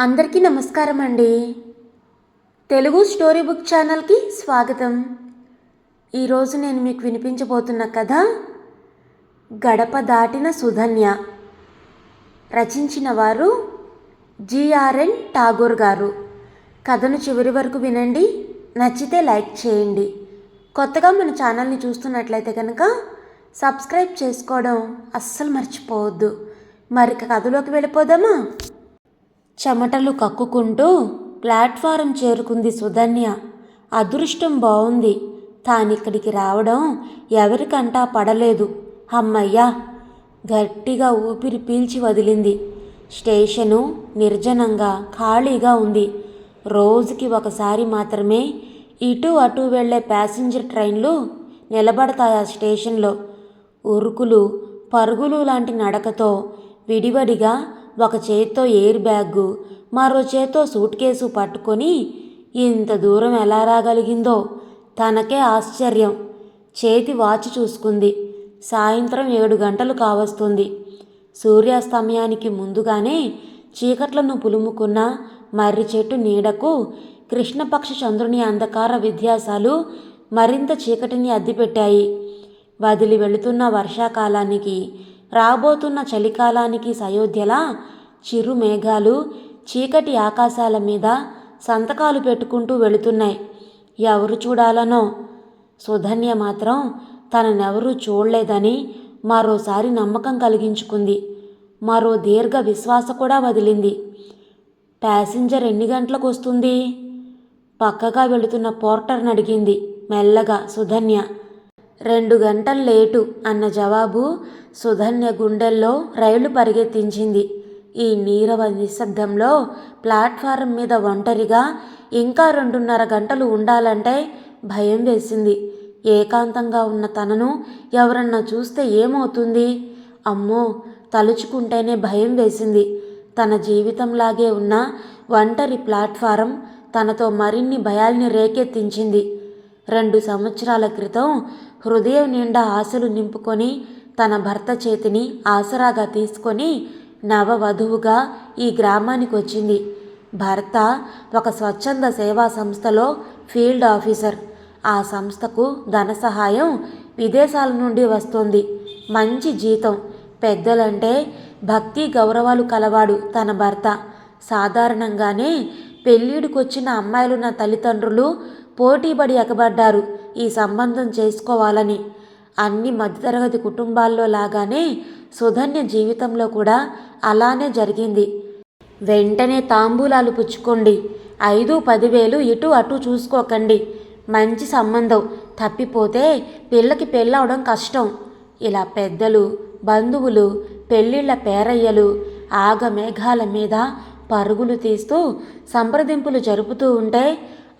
అందరికీ నమస్కారం అండి. తెలుగు స్టోరీ బుక్ ఛానల్కి స్వాగతం. ఈరోజు నేను మీకు వినిపించబోతున్న కథ గడప దాటిన సుధన్య. రచించిన వారు జిఆర్ఎన్ ఠాగూర్ గారు. కథను చివరి వరకు వినండి నచ్చితే లైక్ చేయండి. కొత్తగా మన ఛానల్ని చూస్తున్నట్లయితే కనుక సబ్స్క్రైబ్ చేసుకోవడం అస్సలు మర్చిపోవద్దు. మరి కథలోకి వెళ్ళిపోదామా? చెమటలు కక్కుకుంటూ ప్లాట్ఫారం చేరుకుంది సుధన్య. అదృష్టం బాగుంది తానిక్కడికి రావడం ఎవరికంటా పడలేదు. అమ్మయ్యా! గట్టిగా ఊపిరి పీల్చి వదిలింది. స్టేషను నిర్జనంగా ఖాళీగా ఉంది. రోజుకి ఒకసారి మాత్రమే ఇటు అటు వెళ్ళే ప్యాసింజర్ ట్రైన్లు నిలబడతాయి ఆ స్టేషన్లో? ఉరుకులు పరుగులు లాంటి నడకతో విడివడిగా ఒక చేత్తో ఎయిర్ బ్యాగు మరో చేత్తో సూట్ కేసు పట్టుకొని ఇంత దూరం ఎలా రాగలిగిందో తనకే ఆశ్చర్యం. చేతి వాచ్ చూసుకుంది. సాయంత్రం ఏడు గంటలు కావస్తుంది. సూర్యాస్తమయానికి ముందుగానే చీకట్లను పులుముకున్న మర్రి చెట్టు నీడకు కృష్ణపక్ష చంద్రుని అంధకార విధ్యాసాలు మరింత చీకటిని అద్దిపెట్టాయి. వదిలి వెళుతున్న వర్షాకాలానికి రాబోతున్న చలికాలానికి సయోధ్యలా చిరు మేఘాలు చీకటి ఆకాశాల మీద సంతకాలు పెట్టుకుంటూ వెళుతున్నాయి. ఎవరు చూడాలనో? సుధన్య మాత్రం తననెవరూ చూడలేదని మరోసారి నమ్మకం కలిగించుకుంది. మరో దీర్ఘ విశ్వాస కూడా వదిలింది. ప్యాసింజర్ ఎన్ని గంటలకు వస్తుంది? పక్కగా వెళుతున్న పోర్టర్ని అడిగింది మెల్లగా సుధన్య. రెండు గంటలు లేటు అన్న జవాబు సుధన్య గుండెల్లో రైలు పరిగెత్తించింది. ఈ నీరవ నిశ్శబ్దంలో ప్లాట్ఫారం మీద ఒంటరిగా ఇంకా రెండున్నర గంటలు ఉండాలంటే భయం వేసింది. ఏకాంతంగా ఉన్న తనను ఎవరన్నా చూస్తే ఏమవుతుంది? అమ్మో! తలుచుకుంటేనే భయం వేసింది. తన జీవితంలాగే ఉన్న ఒంటరి ప్లాట్ఫారం తనతో మరిన్ని భయాల్ని రేకెత్తించింది. రెండు సంవత్సరాల క్రితం హృదయం నిండా ఆశలు నింపుకొని తన భర్త చేతిని ఆసరాగా తీసుకొని నవవధువుగా ఈ గ్రామానికి వచ్చింది. భర్త ఒక స్వచ్ఛంద సేవా సంస్థలో ఫీల్డ్ ఆఫీసర్. ఆ సంస్థకు ధన సహాయం విదేశాల నుండి వస్తుంది. మంచి జీతం. పెద్దలంటే భక్తి గౌరవాలు కలవాడు తన భర్త. సాధారణంగానే పెళ్ళిడికొచ్చిన అమ్మాయిలు నా తల్లిదండ్రులు పోటీపడి ఎగబడ్డారు. ఈ సంబంధం చేసుకోవాలని. అన్ని మధ్యతరగతి కుటుంబాల్లో లాగానే సుధన్య జీవితంలో కూడా అలానే జరిగింది. వెంటనే తాంబూలాలు పుచ్చుకోండి. ఐదు పదివేలు ఇటు అటు చూసుకోకండి. మంచి సంబంధం. తప్పిపోతే పిల్లకి పెళ్ళవడం కష్టం. ఇలా పెద్దలు బంధువులు పెళ్ళిళ్ళ పేరయ్యలు ఆగమేఘాల మీద పరుగులు తీస్తూ సంప్రదింపులు జరుపుతూ ఉంటే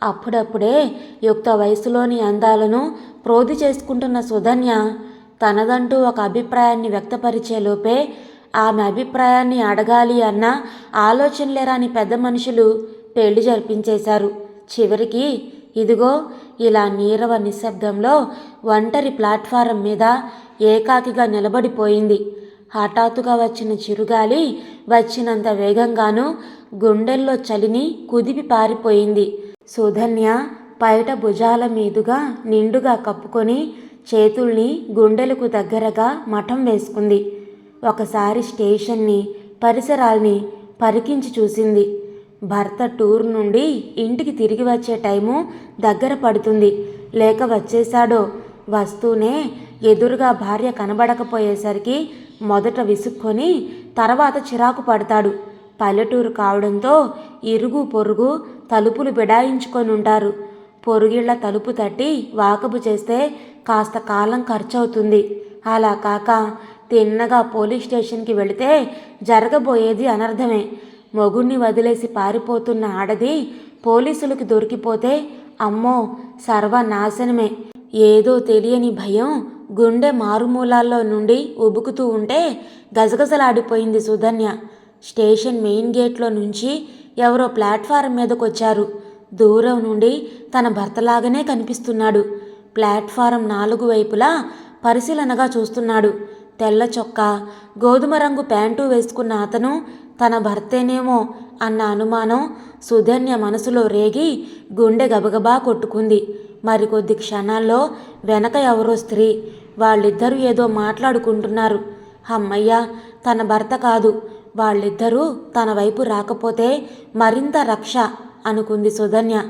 అప్పుడప్పుడే యుక్త వయసులోని అందాలను ప్రోధి చేసుకుంటున్న సుధన్య తనదంటూ ఒక అభిప్రాయాన్ని వ్యక్తపరిచేలోపే ఆమె అభిప్రాయాన్ని అడగాలి అన్న ఆలోచనలే రాని పెద్ద మనుషులు పెళ్ళి జరిపించేశారు. చివరికి ఇదిగో ఇలా నీరవ నిశ్శబ్దంలో ఒంటరి ప్లాట్ఫారం మీద ఏకాకిగా నిలబడిపోయింది. హఠాత్తుగా వచ్చిన చిరుగాలి వచ్చినంత వేగంగానూ గుండెల్లో చలిని కుదిపి పారిపోయింది. సుధన్య పైట భుజాల మీదుగా నిండుగా కప్పుకొని చేతుల్ని గుండెలకు దగ్గరగా మఠం వేసుకుంది. ఒకసారి స్టేషన్ని పరిసరాల్ని పరికించి చూసింది. భర్త టూర్ నుండి ఇంటికి తిరిగి వచ్చే టైము దగ్గర పడుతుంది. లేక వచ్చేశాడో వస్తూనే ఎదురుగా భార్య కనబడకపోయేసరికి మొదట విసుక్కొని తర్వాత చిరాకు పడతాడు. పల్లెటూరు కావడంతో ఇరుగు పొరుగు తలుపులు బిడాయించుకొని ఉంటారు. పొరుగిళ్ళ తలుపు తట్టి వాకబు చేస్తే కాస్త కాలం ఖర్చవుతుంది. అలా కాక తిన్నగా పోలీస్ స్టేషన్కి వెళితే జరగబోయేది అనర్థమే. మొగుణ్ణి వదిలేసి పారిపోతున్న ఆడది పోలీసులకు దొరికిపోతే అమ్మో సర్వనాశనమే. ఏదో తెలియని భయం గుండె మారుమూలాల్లో నుండి ఉబుకుతూ ఉంటే గజగజలాడిపోయింది సుధన్య. స్టేషన్ మెయిన్ గేట్లో నుంచి ఎవరో ప్లాట్ఫారం మీదకు వచ్చారు దూరం నుండి తన భర్తలాగానే కనిపిస్తున్నాడు. ప్లాట్ఫారం నాలుగు వైపులా పరిశీలనగా చూస్తున్నాడు. తెల్ల చొక్కా గోధుమ రంగు ప్యాంటు వేసుకున్న అతను తన భర్తేనేమో అన్న అనుమానం సుధన్య మనసులో రేగి గుండె గబగబా కొట్టుకుంది. మరికొద్ది క్షణాల్లో వెనక ఎవరో స్త్రీ వాళ్ళిద్దరూ ఏదో మాట్లాడుకుంటున్నారు. అమ్మయ్య తన భర్త కాదు. వాళ్ళిద్దరూ తన వైపు రాకపోతే మరింత రక్ష అనుకుంది సుధన్య.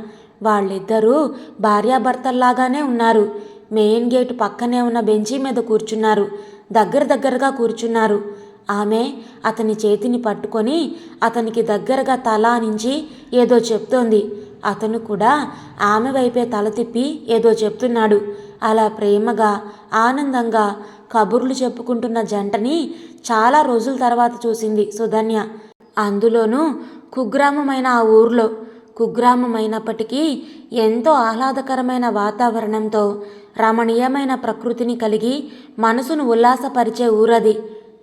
వాళ్ళిద్దరూ భార్యాభర్తల్లాగానే ఉన్నారు. మెయిన్ గేటు పక్కనే ఉన్న బెంచీ మీద కూర్చున్నారు. దగ్గర దగ్గరగా కూర్చున్నారు. ఆమె అతని చేతిని పట్టుకొని అతనికి దగ్గరగా తల నుంచి ఏదో చెప్తోంది. అతను కూడా ఆమె వైపే తల తిప్పి ఏదో చెప్తున్నాడు. అలా ప్రేమగా ఆనందంగా కబుర్లు చెప్పుకుంటున్న జంటని చాలా రోజుల తర్వాత చూసింది సుధన్య. అందులోనూ కుగ్రామమైన ఆ ఊర్లో కుగ్రామమైనప్పటికీ ఎంతో ఆహ్లాదకరమైన వాతావరణంతో రమణీయమైన ప్రకృతిని కలిగి మనసును ఉల్లాసపరిచే ఊరది.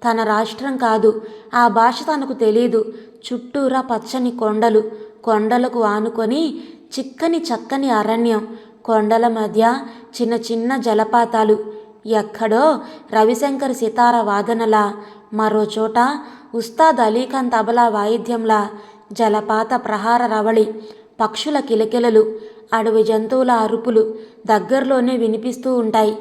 తన రాష్ట్రం కాదు ఆ భాష తనకు తెలియదు చుట్టూరా పచ్చని కొండలు కొండలకు ఆనుకొని చిక్కని చక్కని అరణ్యం కొండల మధ్య చిన్న చిన్న జలపాతాలు ఎక్కడో రవిశంకర్ సితార వాదనలా. మరోచోట ఉస్తాద్ అలీఖాన్ తబలా వాయిద్యంలా. జలపాత ప్రహార రవళి పక్షుల కిలకిలలు అడవి జంతువుల అరుపులు దగ్గరలోనే వినిపిస్తూ ఉంటాయి.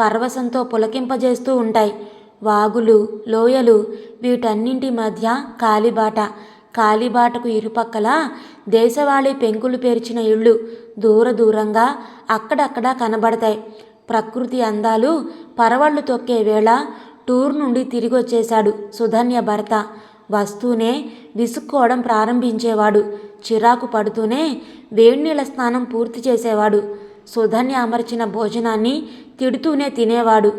పరవశంతో పులకింపజేస్తూ ఉంటాయి. వాగులు లోయలు వీటన్నింటి మధ్య కాలిబాట. కాలిబాటకు ఇరుపక్కల దేశవాళీ పెంకులు పేర్చిన ఇళ్ళు దూర దూరంగా అక్కడక్కడ కనబడతాయి. ప్రకృతి అందాలు పరవళ్ళు తొక్కే వేళ టూర్ నుండి తిరిగి వచ్చేశాడు సుధన్య భర్త. వస్తూనే విసుక్కోవడం ప్రారంభించేవాడు. చిరాకు పడుతూనే వేడినీళ్ళ స్నానం పూర్తి చేసేవాడు. సుధన్య అమర్చిన భోజనాన్ని తిడుతూనే తినేవాడు.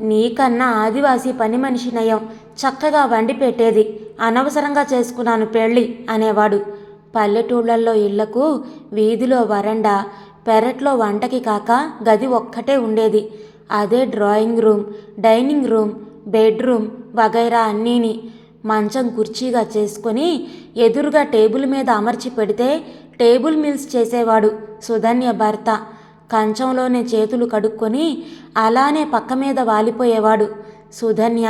నీకన్నా ఆదివాసి పని మనిషి నయం చక్కగా వండి పెట్టేది అనవసరంగా చేసుకున్నాను పెళ్ళి అనేవాడు. పల్లెటూళ్ళల్లో ఇళ్ళకు వీధిలో వరండా పెరట్లో వంటకి కాక గది ఒక్కటే ఉండేది. అదే drawing room dining room bedroom వగైరా అన్నీని మంచం కుర్చీగా చేసుకొని ఎదురుగా టేబుల్ మీద అమర్చి పెడితే టేబుల్ మిల్స్ చేసేవాడు సుధన్య భర్త. కంచంలోనే చేతులు కడుక్కొని అలానే పక్క మీద వాలిపోయేవాడు. సుధన్య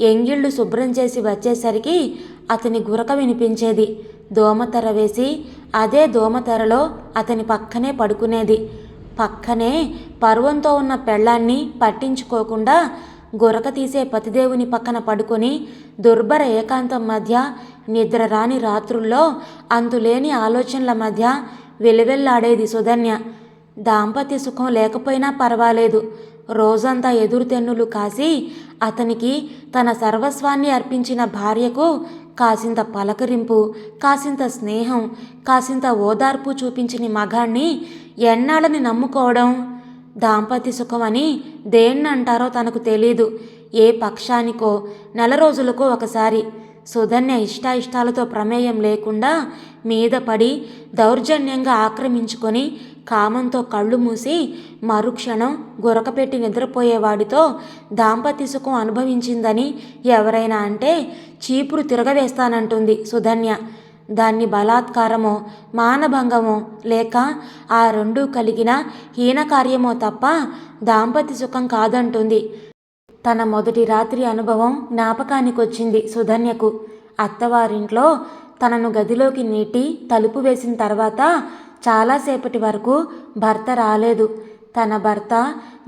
ఎంగిళ్ళు శుభ్రం చేసి వచ్చేసరికి అతని గురక వినిపించేది. దోమతెర వేసి అదే దోమతెరలో అతని పక్కనే పడుకునేది. పక్కనే పర్వంతో ఉన్న పెళ్ళాన్ని పట్టించుకోకుండా గురక తీసే పతిదేవుని పక్కన పడుకొని దుర్భర ఏకాంతం మధ్య నిద్ర రాని రాత్రుల్లో అంతులేని ఆలోచనల మధ్య వెలువెల్లాడేది సుధన్య. దాంపత్య సుఖం లేకపోయినా పర్వాలేదు. రోజంతా ఎదురుతెన్నులు కాసి అతనికి తన సర్వస్వాన్ని అర్పించిన భార్యకు కాసింత పలకరింపు కాసింత స్నేహం కాసింత ఓదార్పు చూపించిన మగాణ్ణి ఎన్నాళ్ళని నమ్ముకోవడం దాంపత్య సుఖం అని దేన్నంటారో తనకు తెలీదు. ఏ పక్షానికో నెల రోజులకో ఒకసారి సుధన్య ఇష్టాయిష్టాలతో ప్రమేయం లేకుండా మీద పడి దౌర్జన్యంగా ఆక్రమించుకొని కామంతో కళ్ళు మూసి మరుక్షణం గురకపెట్టి నిద్రపోయేవాడితో దాంపత్య సుఖం అనుభవించిందని ఎవరైనా అంటే చీపురు తిరగవేస్తానంటుంది సుధన్య. దాన్ని బలాత్కారమో మానభంగమో లేక ఆ రెండూ కలిగిన హీనకార్యమో తప్ప దాంపత్య సుఖం కాదంటుంది. తన మొదటి రాత్రి అనుభవం జ్ఞాపకానికొచ్చింది సుధన్యకు. అత్తవారింట్లో తనను గదిలోకి నీటి తలుపు వేసిన తర్వాత చాలాసేపటి వరకు భర్త రాలేదు. తన భర్త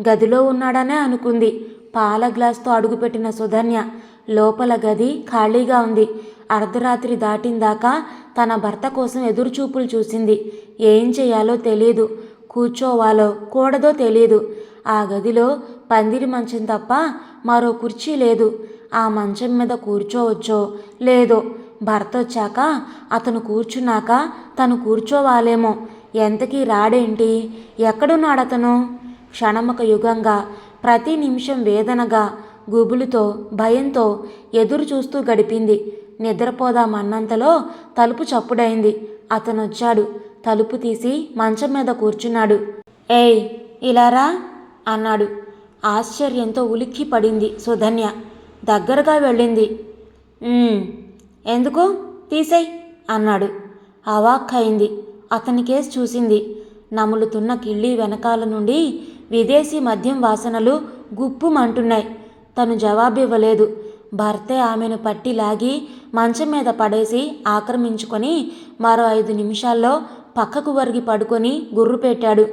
గదిలో ఉన్నాడనే అనుకుంది. పాల గ్లాస్తో అడుగుపెట్టిన సుధన్య లోపల గది ఖాళీగా ఉంది. అర్ధరాత్రి దాటిందాకా తన భర్త కోసం ఎదురుచూపులు చూసింది. ఏం చేయాలో తెలియదు కూర్చోవాలో కూడదో తెలియదు ఆ గదిలో పందిరి మంచం తప్ప మరో కుర్చీ లేదు. ఆ మంచం మీద కూర్చోవచ్చో లేదో భర్త వచ్చాక అతను కూర్చున్నాక తను కూర్చోవాలేమో. ఎంతకీ రాడేంటి? ఎక్కడున్నాడతను క్షణమక యుగంగా ప్రతి నిమిషం వేదనగా గుబులుతో భయంతో ఎదురు చూస్తూ గడిపింది. నిద్రపోదామన్నంతలో తలుపు చప్పుడైంది. అతనొచ్చాడు. తలుపు తీసి మంచం మీద కూర్చున్నాడు. ఏయ్ ఇలారా అన్నాడు. ఆశ్చర్యంతో ఉలిక్కి పడింది సుధన్య. దగ్గరగా వెళ్ళింది. ఎందుకు? తీసేయ్ అన్నాడు. అవాక్కయింది అతని కేసు చూసింది. నములుతున్న కిళ్ళి వెనకాల నుండి విదేశీ మద్యం వాసనలు గుప్పుమంటున్నాయి. తను జవాబివ్వలేదు. భర్తే ఆమెను పట్టి లాగి మంచం మీద పడేసి ఆక్రమించుకొని మరో ఐదు నిమిషాల్లో పక్కకు వరిగి పడుకొని గుర్రు పెట్టాడు.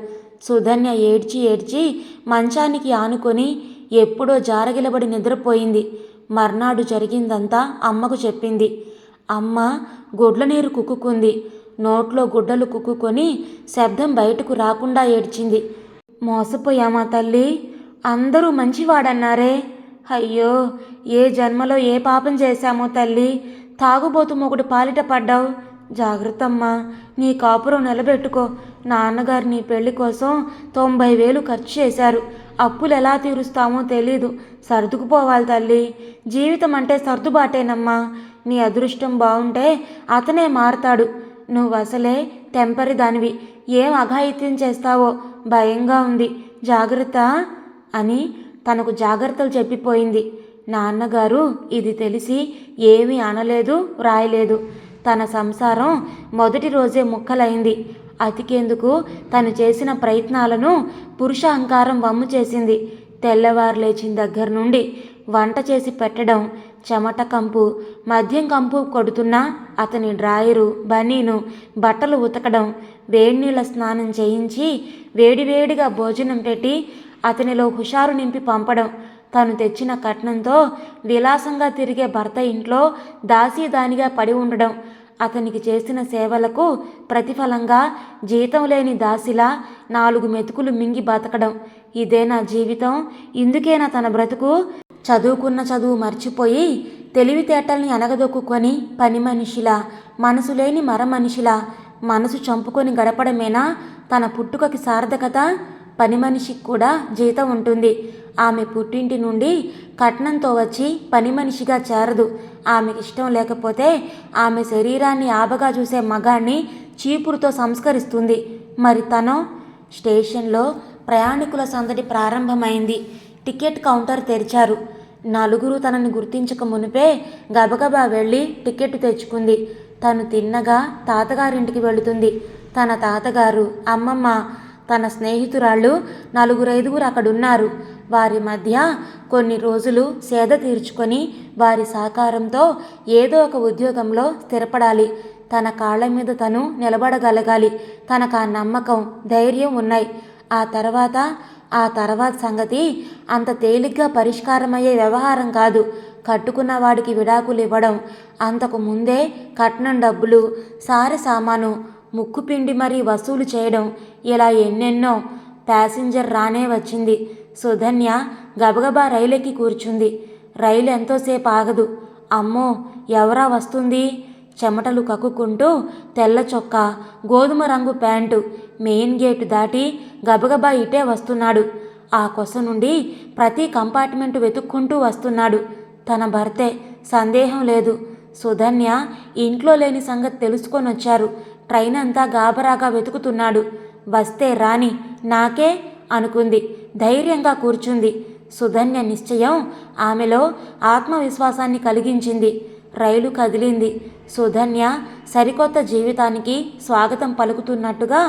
సుధన్య ఏడ్చి ఏడ్చి మంచానికి ఆనుకొని ఎప్పుడో జారగిలబడి నిద్రపోయింది. మర్నాడు జరిగిందంతా అమ్మకు చెప్పింది. అమ్మ గుడ్ల నీరు కుక్కుకుంది. నోట్లో గుడ్డలు కుక్కుకొని శబ్దం బయటకు రాకుండా ఏడ్చింది. మోసపోయామా తల్లి? అందరూ మంచివాడన్నారే. అయ్యో ఏ జన్మలో ఏ పాపం చేశామో తల్లి? తాగుబోతు మొగుడు పాలిట పడ్డావు. జాగ్రత్తమ్మా నీ కాపురం నిలబెట్టుకో. నాన్నగారు నీ పెళ్ళి కోసం తొంభై వేలు ఖర్చు చేశారు. అప్పులు ఎలా తీరుస్తామో తెలీదు. సర్దుకుపోవాలి తల్లి. జీవితం అంటే సర్దుబాటేనమ్మా. నీ అదృష్టం బాగుంటే అతనే మారతాడు. నువ్వు అసలే టెంపరీ దానివి. ఏం అఘాయిత్యం చేస్తావో? భయంగా ఉంది. జాగ్రత్త అని తనకు జాగ్రత్తలు చెప్పిపోయింది. నాన్నగారు ఇది తెలిసి ఏమీ అనలేదు రాయలేదు. తన సంసారం మొదటి రోజే ముక్కలైంది. అతికేందుకు తను చేసిన ప్రయత్నాలను పురుష అహంకారం వమ్ము చేసింది. తెల్లవారు లేచిన దగ్గర నుండి వంట చేసి పెట్టడం చెమట కంపు మద్యం కంపు కొడుతున్నా అతని డ్రాయరు బనీను బట్టలు ఉతకడం వేడినీళ్ళ స్నానం చేయించి వేడివేడిగా భోజనం పెట్టి అతనిలో హుషారు నింపి పంపడం తను తెచ్చిన కట్నంతో విలాసంగా తిరిగే భర్త ఇంట్లో దాసీదానిగా పడి ఉండడం అతనికి చేసిన సేవలకు ప్రతిఫలంగా జీతం లేని దాసిలా నాలుగు మెతుకులు మింగి బతకడం. ఇదే నా జీవితం. ఇందుకేనా తన బ్రతుకు? చదువుకున్న చదువు మర్చిపోయి తెలివితేటల్ని అనగదొక్కుని పని మనిషిలా మనసు లేని మర మనిషిలా మనసు చంపుకొని గడపడమేనా తన పుట్టుకకి సార్థకత? పని మనిషికి కూడా జీతం ఉంటుంది. ఆమె పుట్టింటి నుండి కట్నంతో వచ్చి పని మనిషిగా చేరదు. ఆమెకి ఇష్టం లేకపోతే ఆమె శరీరాన్ని ఆబగా చూసే మగాన్ని చీపురుతో సంస్కరిస్తుంది. మరి తను స్టేషన్లో ప్రయాణికుల సందడి ప్రారంభమైంది. టికెట్ కౌంటర్ తెరిచారు. నలుగురు తనని గుర్తించక మునిపే గబగబా వెళ్ళి టికెట్ తెచ్చుకుంది. తను తిన్నగా తాతగారింటికి వెళుతుంది. తన తాతగారు అమ్మమ్మ తన స్నేహితురాళ్ళు నలుగురైదుగురు అక్కడున్నారు. వారి మధ్య కొన్ని రోజులు సేద తీర్చుకొని వారి సహకారంతో ఏదో ఒక ఉద్యోగంలో స్థిరపడాలి. తన కాళ్ళ మీద తను నిలబడగలగాలి. తనకు ఆ నమ్మకం ధైర్యం ఉన్నాయి. ఆ తర్వాత ఆ తర్వాత సంగతి అంత తేలిగ్గా పరిష్కారమయ్యే వ్యవహారం కాదు. కట్టుకున్న వాడికి విడాకులు ఇవ్వడం అంతకు ముందే కట్నం డబ్బులు సారి సామాను ముక్కు పిండి మరీ వసూలు చేయడం ఇలా ఎన్నెన్నో ప్యాసింజర్ రానే వచ్చింది. సుధన్య గబగబా రైలెక్కి కూర్చుంది. రైలు ఎంతోసేపు ఆగదు. అమ్మో ఎవరా వస్తుంది? చెమటలు కక్కుకుంటూ తెల్ల చొక్కా గోధుమ రంగు ప్యాంటు మెయిన్ గేటు దాటి గబగబా ఇటే వస్తున్నాడు. ఆ కొస నుండి ప్రతి కంపార్ట్మెంట్ వెతుక్కుంటూ వస్తున్నాడు. తన భర్తే సందేహం లేదు. సుధన్య ఇంట్లో లేని సంగతి తెలుసుకొని వచ్చారు ట్రైన్ అంతా గాబరాగా వెతుకుతున్నాడు. వస్తే రాని నాకే అనుకుంది. ధైర్యంగా కూర్చుంది. సుధన్య నిశ్చయం ఆమెలో ఆత్మవిశ్వాసాన్ని కలిగించింది. రైలు కదిలింది. సుధన్య సరికొత్త జీవితానికి స్వాగతం పలుకుతున్నట్టుగా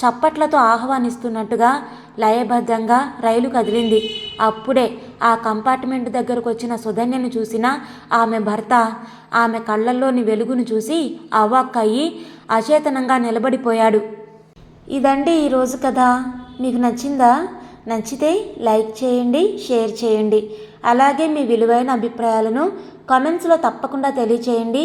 చప్పట్లతో ఆహ్వానిస్తున్నట్టుగా లయబద్ధంగా రైలు కదిలింది. అప్పుడే ఆ కంపార్ట్మెంట్ దగ్గరకు వచ్చిన సుధన్యను చూసిన ఆమె భర్త ఆమె కళ్ళల్లోని వెలుగును చూసి అవాక్కయ్యి అచేతనంగా నిలబడిపోయాడు. ఇదండి ఈరోజు కదా మీకు నచ్చిందా? నచ్చితే లైక్ చేయండి షేర్ చేయండి. అలాగే మీ విలువైన అభిప్రాయాలను కామెంట్స్లో తప్పకుండా తెలియచేయండి.